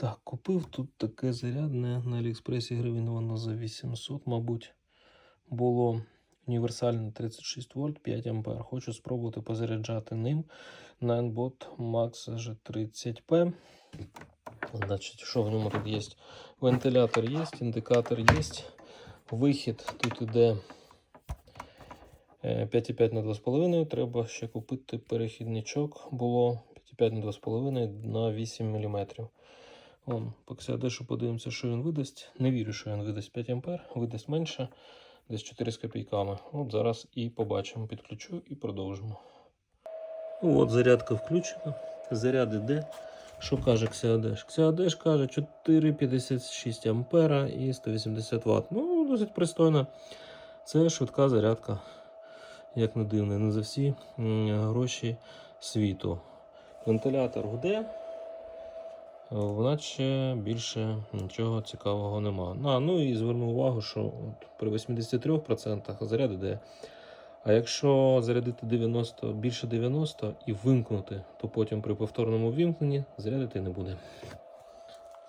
Так, купив тут таке зарядне на Аліекспресі гривень воно за 800, мабуть, було універсальне 36 вольт 5 ампер. Хочу спробувати позаряджати ним Ninebot Max G30P. Значить, що в ньому тут є? Вентилятор є, індикатор є. Вихід тут іде е, 5,5 на 2,5. Треба ще купити перехідничок. Було 5,5 на 2,5 на 8 мм. Поки дещо подивимося, що він видасть. Не вірю, що він видасть 5 А, видасть менше, десь 4 з копійками. От зараз і побачимо. Підключу і продовжимо. Ну, От зарядка включена. Заряд іде. Що каже Xiaodesh? Xiaodesh каже 4,56 ампера і 180 Вт. Ну, досить пристойно. Це швидка зарядка, як не дивно, не за всі гроші світу. Вентилятор гуде, наче більше нічого цікавого нема. А, ну і зверну увагу, що от при 83% заряд іде. А якщо зарядити 90, більше 90 і вимкнути, то потім при повторному вімкненні зарядити не буде.